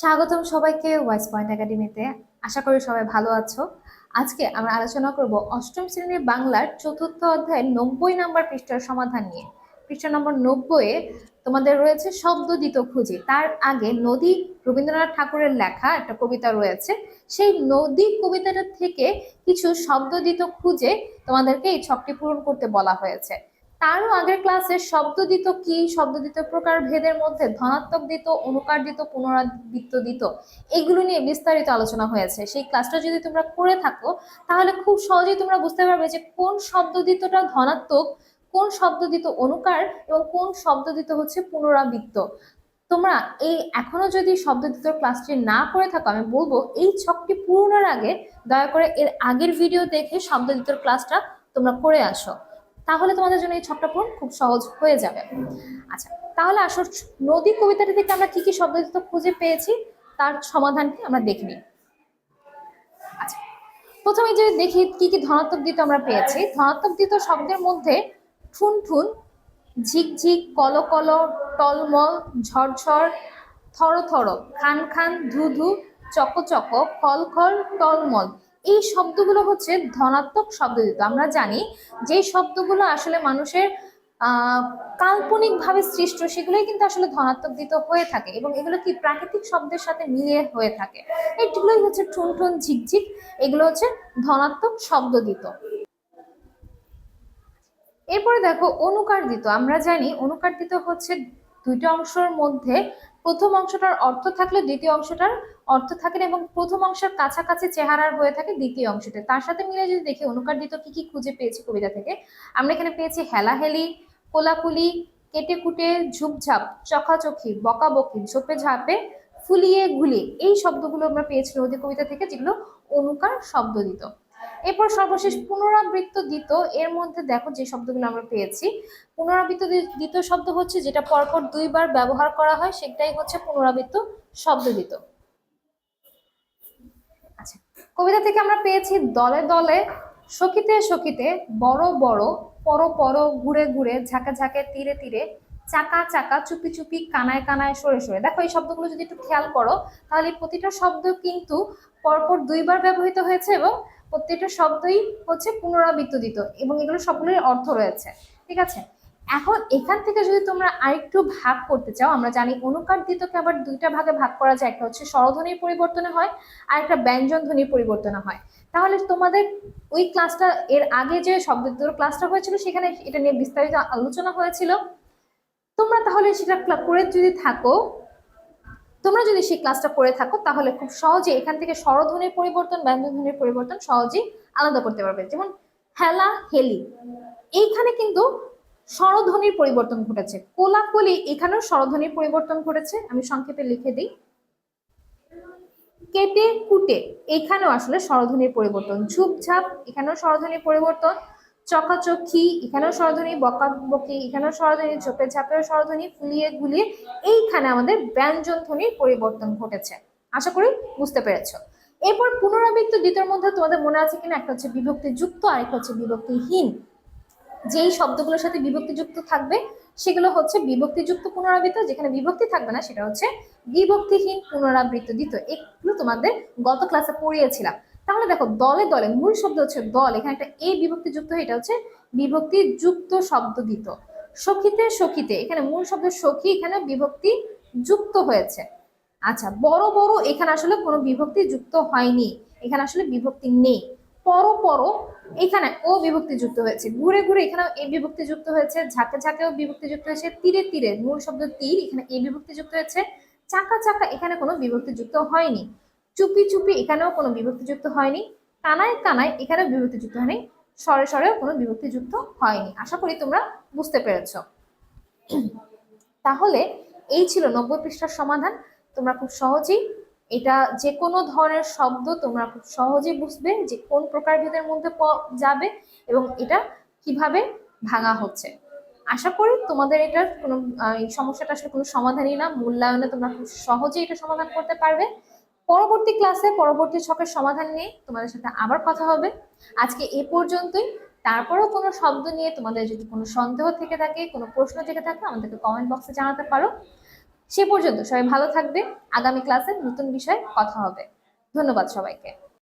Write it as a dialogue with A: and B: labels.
A: স্বাগতম সবাইকে wise point একাডেমিতে আশা করি সবাই ভালো আছো। আজকে আমরা আলোচনা করব অষ্টম শ্রেণির বাংলার চতুর্থ অধ্যায়ের নব্বই নম্বর পৃষ্ঠার সমাধান নিয়ে। পৃষ্ঠা নম্বর নব্বইয়ে তোমাদের রয়েছে শব্দ দিত খুঁজে। তার আগে নদী রবীন্দ্রনাথ ঠাকুরের লেখা একটা কবিতা রয়েছে। সেই নদী কবিতাটা থেকে কিছু শব্দ দিত খুঁজে তোমাদেরকে এই ছকটি পূরণ করতে বলা হয়েছে। তারও আগের ক্লাসে শব্দ দিত কি? শব্দ দিত প্রকার ভেদের মধ্যে, ধনাত্মক দিত, অনুকার দিত, পুনরাবৃত্ত দিত। এগুলো নিয়ে বিস্তারিত আলোচনা হয়েছে। সেই ক্লাসটা যদি তোমরা করে থাকো, তাহলে খুব সহজেই তোমরা বুঝতে পারবে যে কোন শব্দ দিতটা ধনাত্মক, কোন শব্দ দিত অনুকার, এবং কোন শব্দ দিত হচ্ছে পুনরাবৃত্ত। তোমরা এই এখনও যদি শব্দ দিত ক্লাসটি না করে থাকো, আমি বলব এই ছকটি পূরণের আগে দয়া করে এর আগের ভিডিও দেখে শব্দ দিত ক্লাসটা তোমরা করে আসো। তাহলে তোমাদের জন্য এই ছকটা পূরণ খুব সহজ হয়ে যাবে। আচ্ছা তাহলে আসল নদী কবিতাটি থেকে আমরা কি কি শব্দ খুঁজে পেয়েছি, তার সমাধানটি আমরা দেখে নিই। আচ্ছা প্রথমে যে দেখি কি কি ধনাত্মক দিত আমরা পেয়েছি। ধনাত্মক দিত শব্দের মধ্যে ঠুন ঠুন ঝিকঝিক কল টলমল, ঝরঝর থর থর খান খান ধু ধু চক চক খল খল টলমল। এই শব্দগুলো হচ্ছে ধনাত্মক শব্দ দিত আমরা জানি যে শব্দগুলো আসলে মানুষের কাল্পনিকভাবে সৃষ্ট সেগুলোই কিন্তু আসলে ধনাত্মক দিত হয়ে থাকে এবং এগুলো কি প্রাকৃতিক শব্দের সাথে মিলিয়ে হয়ে থাকে। এইগুলোই হচ্ছে ঠুন ঠুন ঝিকঝিক, এগুলো হচ্ছে ধনাত্মক শব্দ দিত। এরপরে দেখো অনুকার দিত, আমরা জানি অনুকার দিত হচ্ছে দুইটা অংশের মধ্যে প্রথম অংশটার অর্থ থাকলে দ্বিতীয় অংশটার অর্থ থাকে না এবং প্রথম অংশের কাছাকাছি চেহারার হয়ে থাকে দ্বিতীয় অংশটা। তার সাথে মিলে যদি দেখি অনুকার দিত কি কি খুঁজে পেয়েছি কবিতা থেকে, আমরা এখানে পেয়েছি হেলাহেলি, কোলাকুলি কেটে কুটে ঝুপঝাপ চখাচখি বকাবকি, ঝোপে ঝাপে, ফুলিয়ে ঘুলিয়ে এই শব্দগুলো আমরা পেয়েছি নদী কবিতা থেকে যেগুলো অনুকার শব্দ দিত। এরপর সর্বশেষ পুনরাবৃত্ত দিত এর মধ্যে দেখো যে শব্দগুলো আমরা পেয়েছি। পুনরাবৃত্ত দ্বিতীয় শব্দ হচ্ছে যেটা পরপর দুইবার ব্যবহার করা হয়, সেটাই হচ্ছে পুনরাবৃত্ত শব্দ দিত আচ্ছা কবিতা থেকে আমরা পেয়েছি দলে দলে, সখিতে সখিতে, বড় বড়, পর পর ঘুরে ঘুরে, ঝাঁকে ঝাঁকে, তীরে তীরে, চাকা চাকা, চুপি চুপি, কানায় কানায়, সরে সরে। দেখো এই শব্দগুলো যদি একটু খেয়াল করো, তাহলে প্রতিটা শব্দ কিন্তু পরপর দুইবার ব্যবহৃত হয়েছে এবং প্রত্যেকটা শব্দই হচ্ছে পুনরাবৃত্ত দিত এবং এগুলো সবগুলোর অর্থ রয়েছে, ঠিক আছে? এখন এখান থেকে যদি তোমরা আরেকটু ভাগ করতে চাও, আমরা জানি অনুকার দিতকে আবার দুইটা ভাগে ভাগ করা যায়, একটা হচ্ছে স্বরধ্বনির পরিবর্তনে হয়, আর একটা ব্যঞ্জন ধ্বনির পরিবর্তনে হয়। তাহলে তোমাদের ওই ক্লাসটা, এর আগে যে শব্দ ক্লাসটা হয়েছিল, সেখানে এটা নিয়ে বিস্তারিত আলোচনা হয়েছিল। তোমরা তাহলে সেটা করে যদি থাকো তোমরা যদি সেই ক্লাসটা করে থাকো, তাহলে খুব সহজে এখান থেকে স্বরধ্বনির পরিবর্তন ব্যঞ্জনধ্বনির পরিবর্তন সহজেই আলাদা করতে পারবে। যেমন, হেলা হেলি। এইখানে কিন্তু স্বরধ্বনির পরিবর্তন ঘটেছে। কোলাকলি, এখানেও স্বরধ্বনির পরিবর্তন ঘটেছে। আমি সংক্ষেপে লিখে দিই। কেটে কুটে, এখানেও আসলে স্বরধ্বনির পরিবর্তন। ঝুপঝাপ, এখানেও স্বরধ্বনির পরিবর্তন। চকাচকি, এখানেও স্বরধ্বনি বকা বকি এখানেও স্বরধ্বনি ঝোপে ঝাপেও স্বরধ্বনি ফুলিয়ে গুলিয়ে এইখানে আমাদের ব্যঞ্জন ধ্বনির পরিবর্তন ঘটেছে। আশা করি বুঝতে পেরেছ। এরপর পুনরাবৃত্ত দ্বিতীয় মধ্যে তোমাদের মনে আছে কিনা? একটা হচ্ছে বিভক্তি যুক্ত আর একটা হচ্ছে বিভক্তিহীন। যেই শব্দগুলোর সাথে বিভক্তিযুক্ত থাকবে, সেগুলো হচ্ছে বিভক্তিযুক্ত পুনরাবৃত্ত, যেখানে বিভক্তি থাকবে না, সেটা হচ্ছে বিভক্তিহীন পুনরাবৃত্ত দ্বিতীয় এগুলো তোমাদের গত ক্লাসে পড়িয়েছিলাম। তাহলে দেখো, দলে দলে, মূল শব্দ হচ্ছে দল, এখানে একটা এ বিভক্তি যুক্ত এটা হচ্ছে বিভক্তি যুক্ত শব্দ দিত। সখীতে সখীতে, এখানে মূল শব্দ সখী, এখানে বিভক্তি যুক্ত হয়েছে। আচ্ছা বড় বড়, এখানে আসলে কোনো বিভক্তি যুক্ত হয়নি, এখানে আসলে বিভক্তি নেই। পর পর, এখানে ও বিভক্তি যুক্ত হয়েছে। ঘুরে ঘুরে এখানে এ বিভক্তি যুক্ত হয়েছে, ঝাঁকে ঝাঁকেও বিভক্তি যুক্ত হয়েছে, তীরে তীরে, মূল শব্দ তীর, এখানে এ বিভক্তি যুক্ত হয়েছে। চাকা চাকা, এখানে কোনো বিভক্তি যুক্ত হয়নি। চুপি চুপি এখানেও কোনো বিভক্তিযুক্ত হয়নি কানায় কানায় এখানেও বিভক্তিযুক্ত হয়নি, স্বরে স্বরেও কোনো বিভক্তিযুক্ত হয়নি। আশা করি তোমরা বুঝতে পেরেছ। তাহলে এই ছিল নব্বই পৃষ্ঠার সমাধান। তোমরা খুব সহজেই এটা যে কোনো ধরনের শব্দ তোমরা খুব সহজেই বুঝবে যে কোন প্রকার ভেদের মধ্যে যাবে এবং এটা কীভাবে ভাঙা হচ্ছে। আশা করি তোমাদের এটার কোনো সমস্যাটা আসলে কোনো সমাধানই না। মূল্যায়নে তোমরা খুব সহজেই এটা সমাধান করতে পারবে। পরবর্তী ক্লাসে পরবর্তী ছকের সমাধান নিয়ে তোমাদের সাথে আবার কথা হবে। আজকে এ পর্যন্তই। তারপরেও কোনো শব্দ নিয়ে তোমাদের যদি কোনো সন্দেহ থেকে থাকে, কোনো প্রশ্ন থেকে থাকে, আমাদেরকে কমেন্ট বক্সে জানাতে পারো। সে পর্যন্ত সবাই ভালো থাকবে। আগামী ক্লাসে নতুন বিষয়ে কথা হবে। ধন্যবাদ সবাইকে।